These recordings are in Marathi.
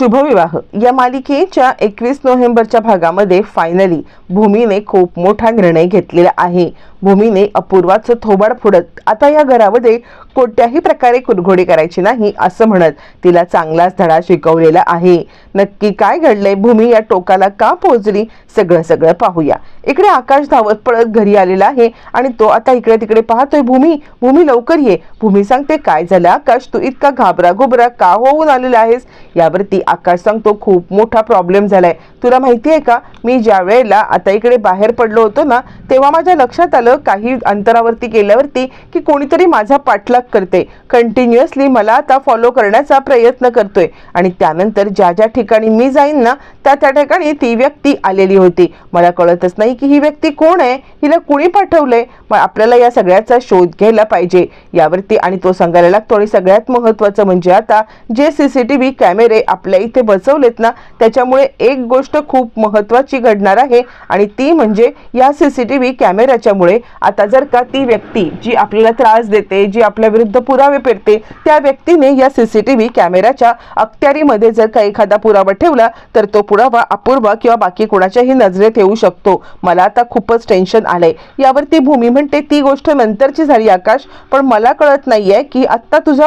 शुभविवाह. या मालिकेच्या एकवीस नोव्हेंबरच्या भागामध्ये फायनली भूमीने खूप मोठा निर्णय घेतलेला आहे. भूमीने अपूर्वाचं थोबाड फोडत आता या घरामध्ये कोणत्याही प्रकारे कुरघोडी करायची नाही असं म्हणत तिला चांगलाच धडा शिकवलेला आहे. नक्की काय घडलंय? भूमी या टोकाला का पोहोचली? सगळं सगळं पाहूया. इकडे आकाश धावत पळत घरी आलेला आहे आणि तो आता इकडे तिकडे पाहतोय भूमी भूमी लवकर ये. भूमी सांगते काय झालं आकाश? तू इतका घाबरा घुबरा का होऊन आलेला आहेस? यावरती आकाश सांगतो खूप मोठा प्रॉब्लेम झालाय. तुला माहिती आहे का? मी ज्या वेळेला आता इकडे बाहेर पडलो होतो ना तेव्हा माझ्या लक्षात आलं काही अंतरावरती गेल्यावरती की कोणीतरी माझा पाठलाग करते कंटिन्युअसली मला आता फॉलो करण्याचा प्रयत्न करतोय. आणि त्यानंतर ज्या ज्या ठिकाणी मी जाईन ना त्या त्या ठिकाणी ती व्यक्ती आलेली होती. मला कळतच नाही की ही व्यक्ती कोण आहे? हिला कुणी पाठवलंय? मग आपल्याला या सगळ्याचा शोध घ्यायला पाहिजे. यावरती आणि तो सांगायला लागतो आणि सगळ्यात महत्त्वाचं म्हणजे आता जे सी सी टी व्ही कॅमेरे आपल्या इथे बसवलेत ना त्याच्यामुळे एक गोष्ट खूप महत्त्वाची घडणार आहे आणि ती म्हणजे या सी सी टी व्ही कॅमेऱ्याच्यामुळे आता जर का ती व्यक्ती जी आपल्याला त्रास देते जी आपल्या विरुद्ध पुरावे पेरते त्या व्यक्तीने या सी सी टी व्ही कॅमेऱ्याच्या अखत्यारीमध्ये जर का एखादा पुरावा ठेवला तर तो पुरावा अपूर्वा किंवा बाकी कोणाच्याही नजरेत येऊ शकतो. मला आता खूपच टेन्शन आलंय. यावरती भूमी म्हणते ती गोष्ट नंतरची झाली आकाश पण मला कळत नाहीये की आत्ता तुझा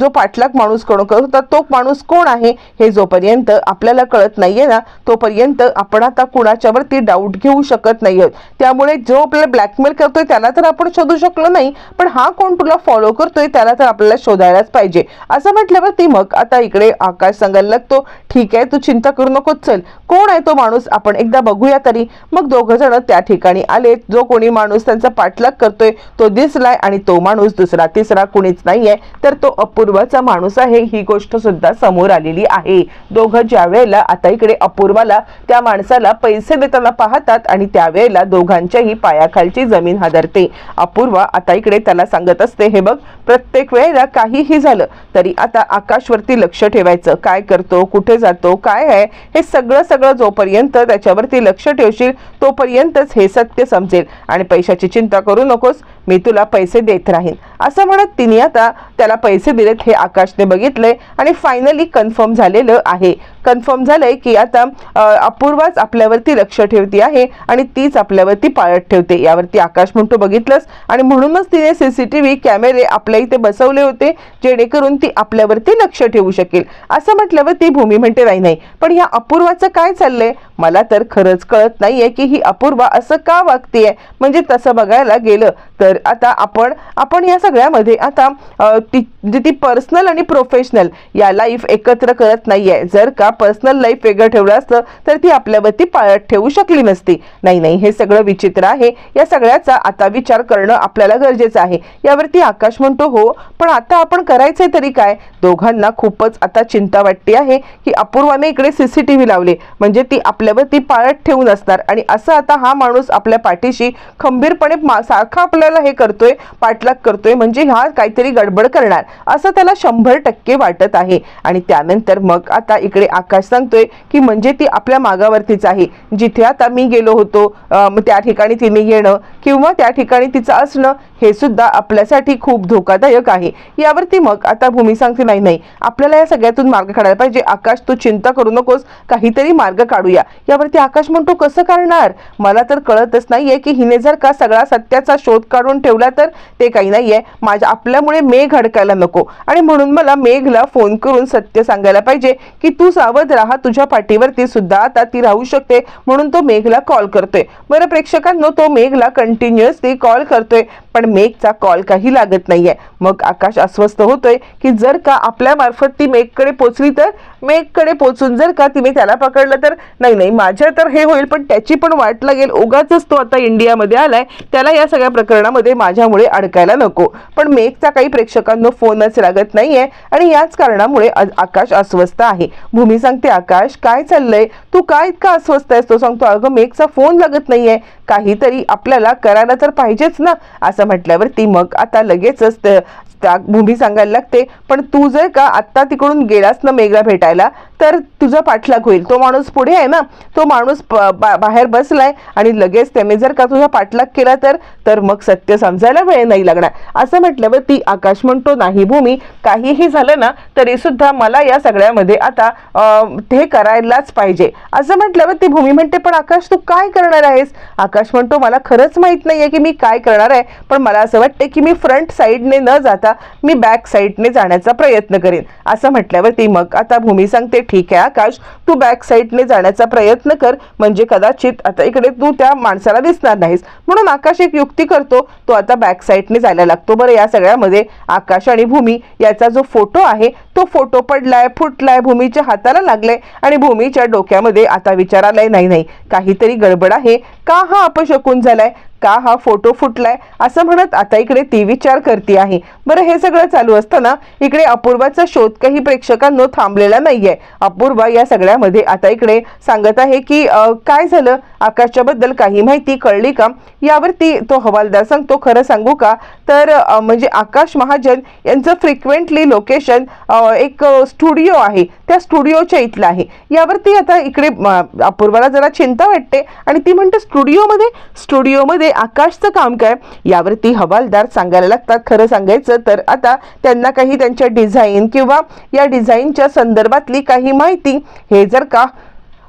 जो पाठलाग माणूस कोण करत होता तो माणूस कोण आहे हे जोपर्यंत आपल्याला कळत नाहीये ना तोपर्यंत आपण आता कुणाच्यावरती डाऊट घेऊ शकत नाही आहोत त्यामुळे जो आपल्याला ब्लॅकमेल करतोय त्याला तर आपण शोधू शकलो नाही पण हा कोण तुला फॉलो करतोय त्याला तर आपल्याला शोधायलाच पाहिजे. असं म्हटल्यावरती मग आता इकडे आकाश सांगायला लागतो ठीक आहे तू चिंता करू नको चल. कोण आहे तो माणूस? आपण एकदा बघूया तरी. मग दोघं जण त्या ठिकाणी आले. जो कोणी माणूस त्यांचा पाठलाग करतोय तो दिसलाय आणि तो माणूस दुसरा तिसरा कुणीच नाहीये. तर तो अपूर्वाचा माणूस आहे. ही गोष्ट सुद्धा समोर आलेली आहे. दोघं ज्या वेळेला आता इकडे अपूर्वाला त्या माणसाला पैसे देताना पाहतात आणि त्यावेळेला दोघांच्याही पायाखालची जमीन हादरते. अपूर्वा आता इकडे त्याला सांगत असते हे बघ प्रत्येक वेळेला काहीही झालं तरी आता आकाशवरती लक्ष ठेवायचं. काय करतो कुठे जातो काय आहे हे सगळं सगळं जोपर्यंत त्याच्यावरती लक्ष ठेवशील तोपर्यंतच हे सत्य समजेल. आणि पैशाची चिंता करू नकोस मी तुला पैसे देत राहीन. असं म्हणत तिने आता त्याला पैसे दिलेत हे आकाशने बघितले आणि फायनली कन्फर्म झालं. झालेलं आहे. कन्फर्म झालंय की आता अपूर्वाच आपल्यावरती लक्ष ठेवती आहे आणि तीच आपल्यावरती पाळत ठेवते. यावरती आकाश म्हणतो बघितलंस. आणि म्हणूनच तिने सीसीटीव्ही कॅमेरे आपल्या इथे बसवले होते जेणेकरून ती आपल्यावरती लक्ष ठेवू शकेल. असं म्हटल्यावर ती भूमी म्हणते नाही नाही पण या अपूर्वाचं काय चाललंय? मला तर खरंच कळत नाहीये की ही अपूर्वा असं का वागतीये. म्हणजे तसं बघायला गेलं तर आता आपण आपण या सगळ्यामध्ये आता ती ती पर्सनल आणि प्रोफेशनल या लाईफ एकत्र करत नाहीये. जर का पर्सनल लाईफ वेगळं ठेवलं असतं तर ती आपल्यावरती पाळत ठेवू शकली नसती. नाही नाही हे सगळं विचित्र आहे. या सगळ्याचा आता विचार करणं आपल्याला गरजेचं आहे. यावरती आकाश म्हणतो हो पण आता आपण करायचंय तरी काय? दोघांना खूपच आता चिंता वाटते आहे की अपूर्वाने इकडे सीसीटीव्ही लावले. म्हणजे ती आपल्यावरती पाळत ठेवून असणार आणि असं आता हा माणूस आपल्या पाठीशी खंबीरपणे मा- सारखा आपल्याला हे करतोय पाठलाग करतोय म्हणजे हा काहीतरी गडबड करणार. असं त्याला शंभर टक्के वाटत आहे. आणि त्यानंतर मग आता इकडे आकाश सांगतोय की म्हणजे ती आपल्या मागावरतीच आहे. जिथे आता मी गेलो होतो मग त्या ठिकाणी तिने येणं किंवा त्या ठिकाणी तिचं असणं हे सुद्धा आपल्यासाठी खूप धोकादायक आहे. यावरती मग आता भूमी सांगते नाही नाही आपल्याला या सगळ्यातून मार्ग काढायला पाहिजे. आकाश तू चिंता करू नकोस. काहीतरी मार्ग काढूया. यावरती आकाश म्हणतो कसं काढणार? मला तर कळतच नाहीये की हिने जर का सगळा सत्याचा शोध काढून ठेवला तर ते काही नाहीये. माझ्या आपल्यामुळे मेघ अडकायला नको. आणि म्हणून मला मेघला फोन करून सत्य सांगायला पाहिजे की तू सावध राहा तुझ्या पाठीवरती सुद्धा आता ती राहू शकते म्हणून तो मेघला कॉल करतोय. बरं प्रेक्षकांनो तो मेघला कंटिन्युअसली कॉल करतोय. पण मेघचा कॉल काही लागत नाहीये. मग आकाश अस्वस्थ होतोय की जर का आपल्यामार्फत ती मेघकडे पोचली तर? मेघकडे पोचून जर का तिने त्याला पकडलं तर? नाही नाही माझ्या तर हे होईल पण त्याची पण वाट लागेल. उगाच तो आता इंडियामध्ये आलाय. त्याला या सगळ्या प्रकरणामध्ये माझ्यामुळे अडकायला नको. पण मेघचा काही प्रेक्षकांनो फोनच लागत नाहीये आणि याच कारणामुळे आकाश अस्वस्थ आहे. भूमी सांगते आकाश काय चाललंय? तू काय इतका अस्वस्थ आहेस? तो सांगतो अगं मेघचा फोन लागत नाहीये. काहीतरी आपल्याला करायला तर पाहिजेच ना असं म्हटल्यावर ती मग आता लगेचच त्या भूमी सांगायला लागते पण तू जर का आत्ता तिकडून गेलास ना मेघला भेटायला तर तुझा पाठलाग होईल. तो माणूस पुढे आहे ना तो माणूस प- बा- बाहेर बसलाय आणि लगेच त्याने जर का तुझा पाठलाग केला तर तर मग सत्य समजायला वेळ नाही लागणार. असं म्हटल्यावर ती आकाश म्हणतो नाही भूमी काहीही झालं ना तरी सुद्धा मला या सगळ्यामध्ये आता हे ते करायलाच पाहिजे. असं म्हटल्यावर ती भूमी म्हणते पण आकाश तू काय करणार आहेस? आकाश म्हणतो मला खरंच माहीत नाहीये की मी काय करणार आहे पण मला असं वाटते की मी फ्रंट साईडने न जाता मी बॅक साईडने जाण्याचा प्रयत्न करेन. असं म्हटल्यावर ती मग आता भूमी सांगते ठीक आहे आकाश तू बॅक साईडने जाण्याचा प्रयत्न कर म्हणजे कदाचित आता इकडे तू त्या माणसाला दिसणार नाहीस. म्हणून आकाश एक युक्ती करतो तो आता बॅक साईडने जायला लागतो. बरं या सगळ्यामध्ये आकाश आणि भूमी याचा जो फोटो आहे तो फोटो पडलाय फुटलाय भूमीच्या हाताला लागलाय आणि भूमीच्या डोक्यामध्ये आता विचार आलाय नाही नाही काहीतरी गडबड आहे. का हा अपशकून झालाय? का हा फोटो फुटलाय? असं म्हणत आता इकडे ती विचार करते आहे. बरं हे सगळं चालू असताना इकडे अपूर्वाचा शोध काही प्रेक्षकांनो थांबलेला नाहीये. अपूर्वा या सगळ्यामध्ये आता इकडे सांगत आहे की काय झालं? आकाशच्या बद्दल काही माहिती कळली का? यावरती तो हवालदार सांगतो खरं सांगू का? तर म्हणजे आकाश महाजन यांचं फ्रिक्वेंटली लोकेशन एक स्टुडिओ आहे. त्या स्टुडिओच्या इथलं आहे. यावरती आता इकडे अपूर्वाला जरा चिंता वाटते. आणि ती म्हणते स्टुडिओमध्ये स्टुडिओमध्ये आकाशचं काम काय? यावरती हवालदार सांगायला लागतात. खरं सांगायचं तर आता त्यांना काही त्यांच्या डिझाईन किंवा या डिझाईनच्या संदर्भातली काही माहिती हे जर का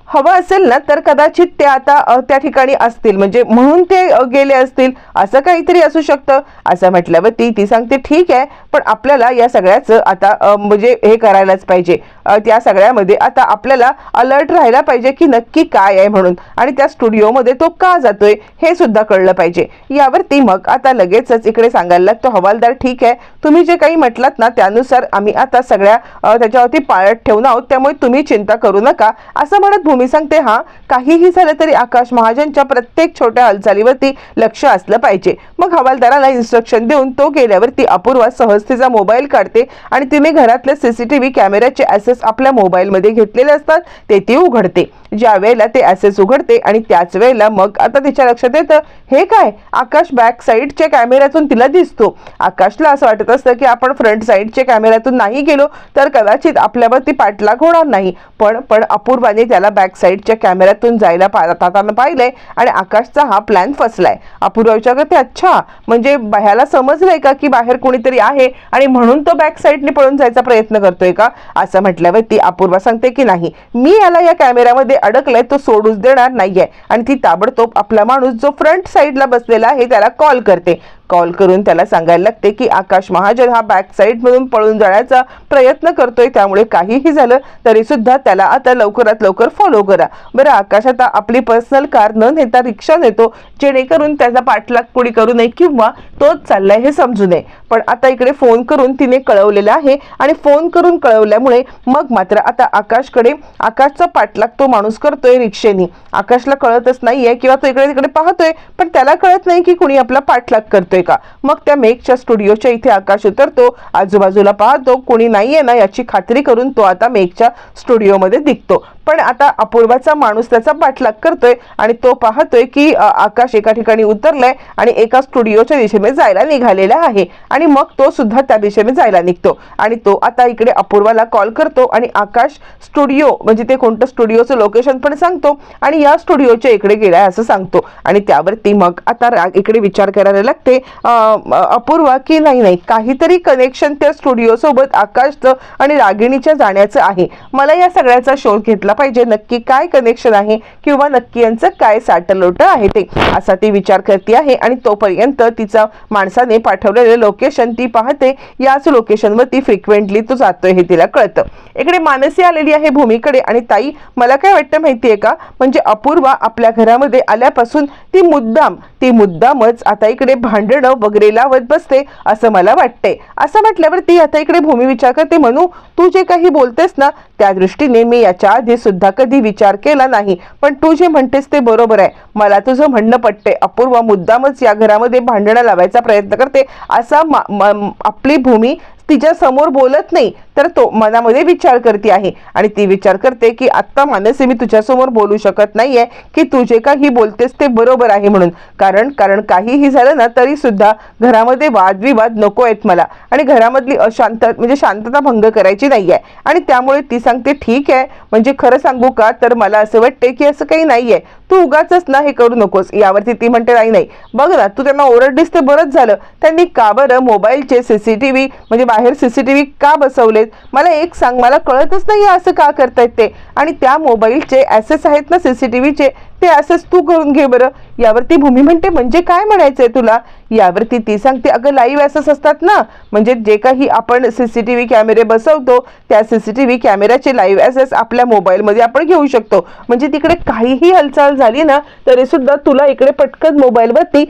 हवं असेल ना तर कदाचित ते आता त्या ठिकाणी असतील. म्हणजे म्हणून ते गेले असतील असं काहीतरी असू शकतं. असं म्हटल्यावर ती ती सांगते ठीक आहे पण आपल्याला या सगळ्याचं आता म्हणजे हे करायलाच पाहिजे. त्या सगळ्यामध्ये आता आपल्याला अलर्ट राहायला पाहिजे की नक्की काय आहे म्हणून. आणि त्या स्टुडिओमध्ये तो का जातोय हे सुद्धा कळलं पाहिजे. यावरती मग आता लगेचच इकडे सांगायला लागतो हवालदार ठीक आहे. तुम्ही जे काही म्हटलात ना त्यानुसार आम्ही आता सगळ्या त्याच्यावरती पाळत ठेवून आहोत. त्यामुळे तुम्ही चिंता करू नका. असं म्हणत भूमी सांगते हा काहीही झालं तरी आकाश महाजनच्या प्रत्येक छोट्या हालचालीवरती लक्ष असलं पाहिजे. मग हवालदाराला इन्स्ट्रक्शन देऊन तो गेल्यावरती अपूर्वा सहज तिचा मोबाईल काढते आणि तिने घरातल्या सीसीटीव्ही कॅमेऱ्याचे ऍसेस आपल्या मोबाईलमध्ये घेतलेले असतात ते ती उघडते. ज्या वेळेला ते ॲसेस उघडते आणि त्याच वेळेला मग आता तिच्या लक्षात येतं हे काय? आकाश बॅक साईडच्या कॅमेऱ्यातून तिला दिसतो. आकाशला असं वाटत असतं की आपण फ्रंट साईडच्या कॅमेऱ्यातून नाही गेलो तर कदाचित आपल्यावरती पाठलाग होणार नाही. पण पण अपूर्वाने त्याला बॅक साईडच्या कॅमेऱ्यातून जायला पा- पाहिलंय आणि आकाशचा हा प्लॅन फसलाय. अपूर्वा विचार करते अच्छा म्हणजे ह्याला समजलंय का की बाहेर कोणीतरी आहे आणि म्हणून तो बॅक साईडने पळून जायचा प्रयत्न करतोय का? असं म्हटल्यावर ती अपूर्वा सांगते की नाही. मी याला या कॅमेऱ्यामध्ये अडकलाय तो सोडूच देणार नाहीये. आणि ती ताबडतोब आपला माणूस जो फ्रंट साईडला बसलेला आहे त्याला कॉल करते. कॉल करून त्याला सांगायला लागते की आकाश महाजन हा बॅक साईड मधून पळून जाण्याचा प्रयत्न करतोय त्यामुळे काहीही झालं तरी सुद्धा त्याला आता लवकरात लवकर फॉलो करा. बरं आकाश आता आपली पर्सनल कार न नेता रिक्षा नेतो जेणेकरून त्याचा पाठलाग कोणी करू नये किंवा तोच चाललाय हे समजू नये. पण आता इकडे फोन करून तिने कळवलेला आहे आणि फोन करून कळवल्यामुळे मग मात्र आता आकाशकडे आकाशचा पाठलाग तो माणूस करतोय रिक्षेनी. आकाशला कळतच नाहीये किंवा तो इकडे तिकडे पाहतोय पण त्याला कळत नाही की कुणी आपला पाठलाग करतोय. का? मग त्या मेघच्या स्टुडिओच्या इथे आकाश उतरतो आजूबाजूला पाहतो कोणी नाहीये ना याची खात्री करून तो आता मेघच्या स्टुडिओमध्ये दिसतो पण आता अपूर्वाचा माणूस त्याचा पाठलाग करतोय आणि तो पाहतोय की आकाश एका ठिकाणी उतरलाय आणि एका स्टुडिओच्या दिशेने जायला निघालेला आहे. आणि मग तो सुद्धा त्या दिशेने जायला निघतो. आणि तो आता इकडे अपूर्वाला कॉल करतो आणि आकाश स्टुडिओ म्हणजे ते कोणतं स्टुडिओचं लोकेशन पण सांगतो आणि या स्टुडिओच्या इकडे गेलाय असं सांगतो. आणि त्यावरती मग आता इकडे विचार करायला लागते. अपूर्वा की नाही. नाही काहीतरी कनेक्शन त्या स्टुडिओसोबत आकाशचं आणि रागिणीच्या जाण्याचं आहे. मला या सगळ्याचा शोध घेतला पाहिजे. नक्की काय कनेक्शन आहे किंवा नक्की यांचं काय साटलोट आहे ते? असा ती विचार करते आहे आणि तोपर्यंत तिचा माणसाने पाठवलेलं लोकेशन ती पाहते. याच लोकेशनवर ती फ्रिक्वेंटली तो जातोय हे तिला कळतं. इकडे मानसी आलेली आहे भूमीकडे आणि ताई मला काय वाटतं माहिती आहे का? म्हणजे अपूर्वा आपल्या घरामध्ये आल्यापासून ती मुद्दाम ती मुद्दामच आता इकडे भांडण वगैरे लावत बसते असं मला वाटते असं म्हटल्यावर ती आता इकडे भूमी विचार करते म्हणू तू जे काही बोलतेस ना त्या दृष्टीने मी याच्या आधी सुद्धा कधी विचार केला नाही. पण तू जे म्हणतेस ते बरोबर आहे. मला तुझं म्हणणं पटते अपूर्वा मुद्दामच या घरामध्ये भांडणं लावायचा प्रयत्न करते. असा मा- आपली भूमी तिच्या समोर बोलत नाही. तर तो मनामध्ये विचार करते आहे. आणि ती विचार करते की आत्ता मानसी मी तुझ्यासमोर बोलू शकत नाहीये की तू जे काही बोलतेस ते बरोबर आहे म्हणून. कारण कारण काहीही झालं ना तरी सुद्धा घरामध्ये वादविवाद नको आहेत मला. आणि घरामधली अशांत म्हणजे शांतता भंग करायची नाहीये. आणि त्यामुळे ती सांगते ठीक आहे. म्हणजे खरं सांगू का? तर मला असं वाटते की असं काही नाहीये. तू उगाच ना हे करू नकोस. यावरती ती म्हणते नाही नाही. बघ ना तू त्यांना ओरडलीस ते बरंच झालं. त्यांनी का बरं मोबाईलचे सीसीटीव्ही म्हणजे बाहेर सीसीटीव्ही का बसवले? आहेत. मला एक सांग मला कळतच नाही असं का करतायत ते. आणि त्या मोबाईलचे ॲसेस आहेत ना सीसीटीव्हीचे ते ॲसेस तू करून घे बरं. यावरती भूमी म्हणते म्हणजे काय म्हणायचंय तुला? यावरती ती सांगते अगं लाईव्ह ॲसेस असतात ना. म्हणजे जे काही आपण सीसीटीव्ही कॅमेरे बसवतो त्या सीसीटीव्ही कॅमेऱ्याचे लाईव्ह ॲसेस आपल्या मोबाईलमध्ये आपण घेऊ शकतो. म्हणजे तिकडे काहीही हालचाल झाली ना तरी सुद्धा तुला इकडे पटकन मोबाईलवरती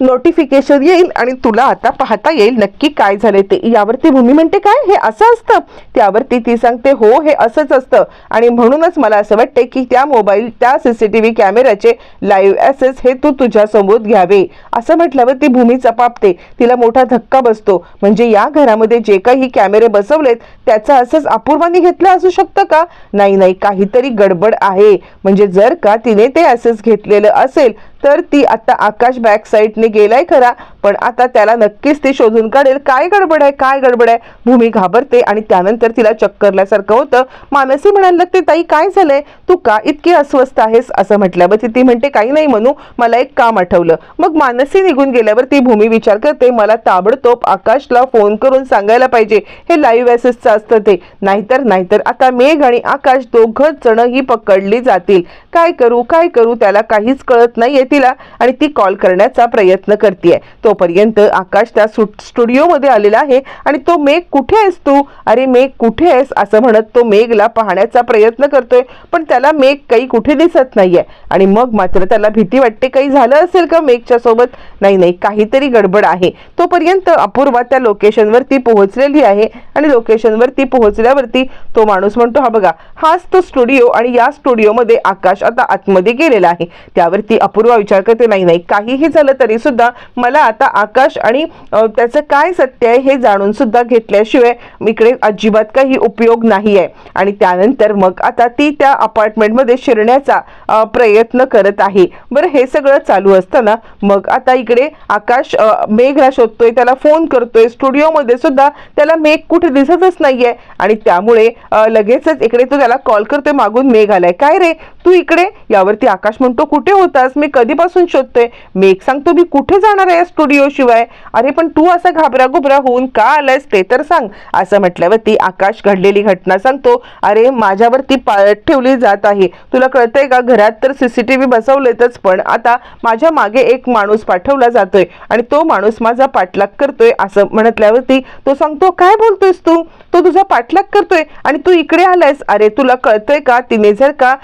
नोटिफिकेशन येईल आणि तुला आता पाहता येईल नक्की काय झाले ते. यावरती भूमी म्हणते काय? हे असं असतं. त्यावरती ती सांगते हो हे असंच असतं. आणि म्हणूनच मला असं वाटते की त्या मोबाईल त्या सी सी टी व्ही कॅमेऱ्याचे लाईव्ह ॲसेस हे तू तुझ्यासमोर घ्यावे. असं म्हटल्यावर ती भूमी चपापते. तिला मोठा धक्का बसतो. म्हणजे या घरामध्ये जे काही कॅमेरे बसवलेत त्याचा असंच अपूर्वाने घेतलं असू शकतं का? नाही नाही काहीतरी गडबड आहे. म्हणजे जर का तिने ते ॲसेस घेतलेलं असेल तर ती आता आकाश बॅक साईडने गेलाय खरा पण आता त्याला नक्कीच ती शोधून काढेल. काय गडबड आहे? काय गडबड आहे? भूमी घाबरते आणि त्यानंतर तिला चक्करल्यासारखं होतं. मानसी म्हणायला लागते ताई काय झालंय? तू का इतकी अस्वस्थ आहेस? असं म्हटल्यावर ती ती म्हणते काही नाही म्हणू मला एक काम आठवलं. मग मानसी निघून गेल्यावर ती भूमी विचार करते मला ताबडतोब आकाशला फोन करून सांगायला पाहिजे. हे लाईव्ह ॲसेसचं असतं ते. नाहीतर नाहीतर आता मेघ आणि आकाश दोघंच जण ही पकडली जातील. काय करू काय करू? त्याला काहीच कळत नाहीये तिला आणि ती कॉल करण्याचा प्रयत्न प्रयत्न करते तोपर्यंत आकाश त्या स्टुडिओमध्ये आलेला आहे आणि तो मेघ कुठे आहेस तू? अरे मेघ कुठे आहेस? असं म्हणत तो मेघला पाहण्याचा प्रयत्न करतोय. पण त्याला मेघ काही कुठे दिसत नाहीये. आणि मग मात्र त्याला भीती वाटते काही झालं असेल का मेघच्या सोबत? नाही नाही काहीतरी गडबड आहे. तोपर्यंत अपूर्वा त्या लोकेशनवरती पोहोचलेली आहे. आणि लोकेशनवरती पोहोचल्यावरती तो माणूस म्हणतो हा बघा हाच तो स्टुडिओ आणि या स्टुडिओमध्ये आकाश आता आतमध्ये गेलेला आहे. त्यावरती अपूर्वा विचार करते नाही नाही काहीही झालं तरी सुद्धा मला आता आकाश आणि त्याचं काय सत्य आहे हे जाणून सुद्धा घेतल्याशिवाय इकडे अजिबात काही उपयोग नाही आहे आणि त्यानंतर मग आता ती त्या अपार्टमेंटमध्ये शिरण्याचा प्रयत्न करत आहे. बरं हे सगळं चालू असताना मग आता इकडे आकाश मेघला शोधतोय त्याला फोन करतोय. स्टुडिओमध्ये सुद्धा त्याला मेघ कुठे दिसतच नाहीये. आणि त्यामुळे लगेचच इकडे तो त्याला कॉल करतोय. मागून मेघ आलाय. काय रे? तू इकडे? यावरती आकाश म्हणतो कुठे होतास? मी कधीपासून शोधतोय? मेघ सांगतो मी कुठे जाणार आहे स्टुडिओ शिवाय? अरे पण तू असा घाबरा घुबरा होऊन का आलायस ते तर सांग. असं म्हटल्यावरती आकाश घडलेली घटना सांगतो अरे माझ्यावरती पाळत ठेवली जात आहे. तुला कळतंय का? घरात तर सीसीटीव्ही बसवलेतच पण आता माझ्या मागे एक माणूस पाठवला जातोय आणि तो माणूस माझा पाठलाग करतोय. असं म्हटल्यावरती तो सांगतो काय बोलतोयस तू? तो तुझा पाठलाग करतोय आणि तू इकडे आलायस. अरे तुला कळतंय का? तिने जर का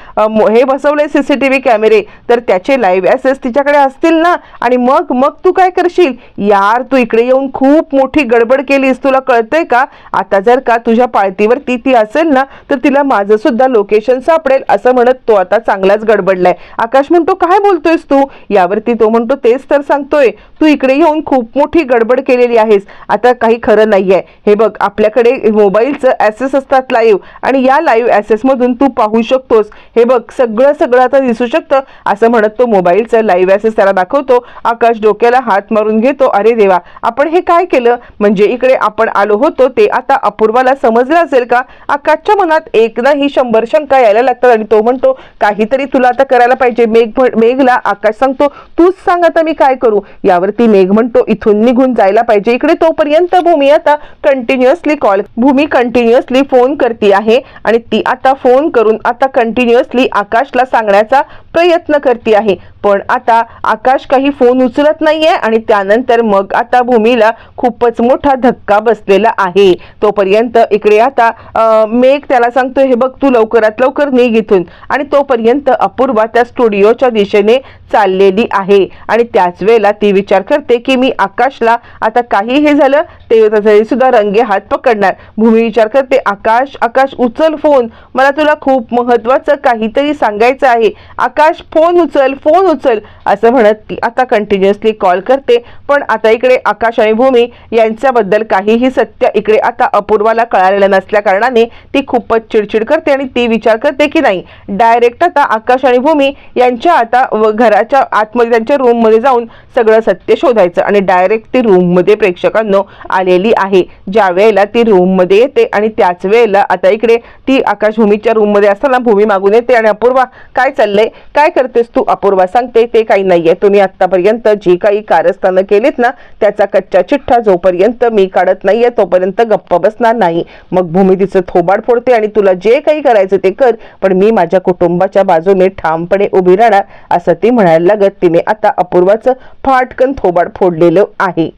हे बसवलंय सीसीटीव्ही कॅमेरे तर त्याचे लाईव्ह ॲसेस तिच्याकडे असतील ना? आणि मग मग तू काय करशील? यार तू इकडे येऊन खूप मोठी गडबड केलीस तुला कळतंय का? आता जर का तुझ्या पाळतीवरती ती असेल ना तर तिला माझं सुद्धा लोकेशन सापडेल असं म्हणत तो आता चांगलाच गडबडलाय. आकाश म्हणतो काय बोलतोयस तू? यावरती तो म्हणतो तेच तर सांगतोय तू इकडे येऊन खूप मोठी गडबड केलेली आहेस. आता काही खरं नाहीये. हे बघ आपल्याकडे मोबाईलचं ॲसेस असतात लाईव्ह आणि या लाईव्ह ॲसेसमधून तू पाहू शकतोस. हे बघ सगळं सगळं आता दिसू शकतं. असं म्हणत तो मोबाईलचं लाईव्ह ॲसेस त्याला दाखवतो. आकाश डोक्याला हात मारून घेतो. अरे देवा आपण हे काय केलं? म्हणजे इकडे आपण आलो होतो ते आता अपूर्वाला समजलं असेल का? आकाशच्या मनात एक ना ही शंभर शंका यायला लागतात आणि तो म्हणतो काहीतरी तुला आता करायला पाहिजे. मेघ मेघला आकाश सांगतो तूच सांग आता मी काय करू. यावरती मेघ म्हणतो इथून निघून जायला पाहिजे. इकडे तोपर्यंत भूमी आता continuously call Bhumi continuously phone करते आहे आणि ती आता फोन करून आता कंटिन्युअसली आकाशला सांगण्याचा प्रयत्न करते आहे. पण आता आकाश काही फोन उचलत नाहीये आणि त्यानंतर मग आता भूमीला खूपच मोठा धक्का बसलेला आहे. तोपर्यंत इकडे आता मेघ त्याला सांगतो हे बघ तू लवकरात लवकर निघ इथून. आणि तोपर्यंत अपूर्वा त्या स्टुडिओच्या दिशेने चाललेली आहे. आणि त्याच वेळेला ती विचार करते की मी आकाशला आता काही हे झालं ते सुद्धा रंगे हात पकडणार. भूमी विचार करते आकाश आकाश उचल फोन. मला तुला खूप महत्वाचं काहीतरी सांगायचं आहे. आकाश फोन उचल फोन उचल असं म्हणत ती आता कंटिन्युअसली कॉल करते. पण आता इकडे आकाश आणि भूमी यांच्याबद्दल काहीही सत्य इकडे आता अपूर्वाला कळालेलं नसल्या कारणाने ती खूपच चिडचिड करते आणि ती विचार करते की नाही. डायरेक्ट आता आकाश आणि भूमी यांच्या आता व घराच्या आतमध्ये त्यांच्या रूममध्ये जाऊन सगळं सत्य शोधायचं आणि डायरेक्ट ती रूममध्ये प्रेक्षकांनो आलेली आहे. ज्या वेळेला ती रूममध्ये येते आणि त्याच वेळेला आता इकडे ती आकाश भूमीच्या रूममध्ये असताना भूमी मागून येते आणि अपूर्वा काय चाललंय? काय करतेस तू अपूर्वा? सांगते ते काही नाहीये. तुम्ही आतापर्यंत जी काही कारस्थानं केलीत ना त्याचा कच्चा चिठ्ठा जोपर्यंत मी काढत नाहीये तोपर्यंत गप्प बसणार नाही. मग भूमी तिचं थोबाड फोडते आणि तुला जे काही करायचं ते कर पण मी माझ्या कुटुंबाच्या बाजूने ठामपणे उभी राहणार असं ती म्हणायला लागत. तिने आता अपूर्वाचं फाटकन थोबाड फोडलेलं आहे.